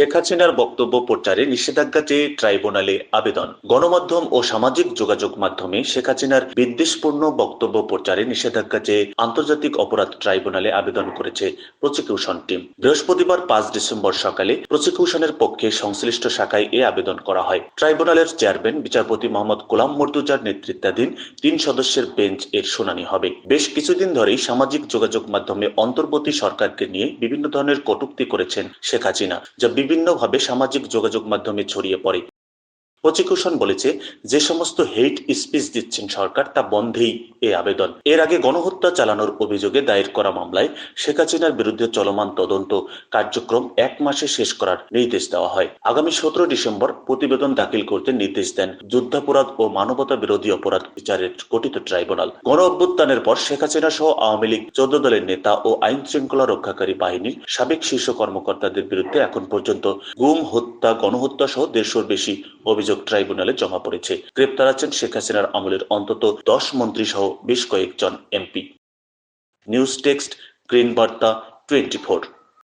শেখ হাসিনার বক্তব্য প্রচারে নিষেধাজ্ঞা চেয়ে ট্রাইব্যুনালে আবেদন। গণমাধ্যম ও সামাজিক যোগাযোগ মাধ্যমে শেখ হাসিনার বিদ্বেষপূর্ণ বক্তব্য প্রচারে নিষেধাজ্ঞা চেয়ে আন্তর্জাতিক অপরাধ ট্রাইব্যুনালে আবেদন করেছে প্রসিকিউশন টিম। বৃহস্পতিবার পাঁচ ডিসেম্বর সকালে প্রসিকিউশনের পক্ষে সংশ্লিষ্ট শাখায় এ আবেদন করা হয়। ট্রাইব্যুনালের চেয়ারম্যান, বিচারপতি মোহাম্মদ গোলাম মর্তুজার নেতৃত্বাধীন তিন সদস্যের বেঞ্চ এর শুনানি হবে। বেশ কিছুদিন ধরেই সামাজিক যোগাযোগ মাধ্যমে অন্তর্বর্তী সরকারকে নিয়ে বিভিন্ন ধরনের কটুক্তি করেছেন শেখ হাসিনা, যা বিভিন্নভাবে সামাজিক যোগাযোগ মাধ্যমে ছড়িয়ে পড়ে। প্রসিকিউশন বলেছে, যে সমস্ত হেইট স্পিচ দিচ্ছেন সরকার তা বন্ধেই এ আবেদন। এর আগে গণহত্যা চালানোর অভিযোগে দায়ের করা মামলায় শেখ হাসিনার বিরুদ্ধে চলমান তদন্ত কার্যক্রম এক মাসে শেষ করার নির্দেশ দেওয়া হয়। আগামী সতেরো ডিসেম্বর প্রতিবেদন দাখিল করতে নির্দেশ দেন যুদ্ধাপরাধ ও মানবতা বিরোধী অপরাধ বিচারের গঠিত ট্রাইব্যুনাল। গণ অভ্যুত্থানের পর শেখ হাসিনা সহ আওয়ামী লীগ, চোদ্দ দলের নেতা ও আইন শৃঙ্খলা রক্ষাকারী বাহিনীর সাবেক শীর্ষ কর্মকর্তাদের বিরুদ্ধে এখন পর্যন্ত গুম, হত্যা গণহত্যা সহ দেড়শোর বেশি অভিযোগ ট্রাইব্যুনালে জমা পড়েছে। গ্রেপ্তার আছেন শেখ হাসিনার আমলের অন্তত দশ মন্ত্রী সহ বেশ কয়েকজন এমপি। নিউজ টেক্সট গ্রিন বার্তা টোয়েন্টি ফোর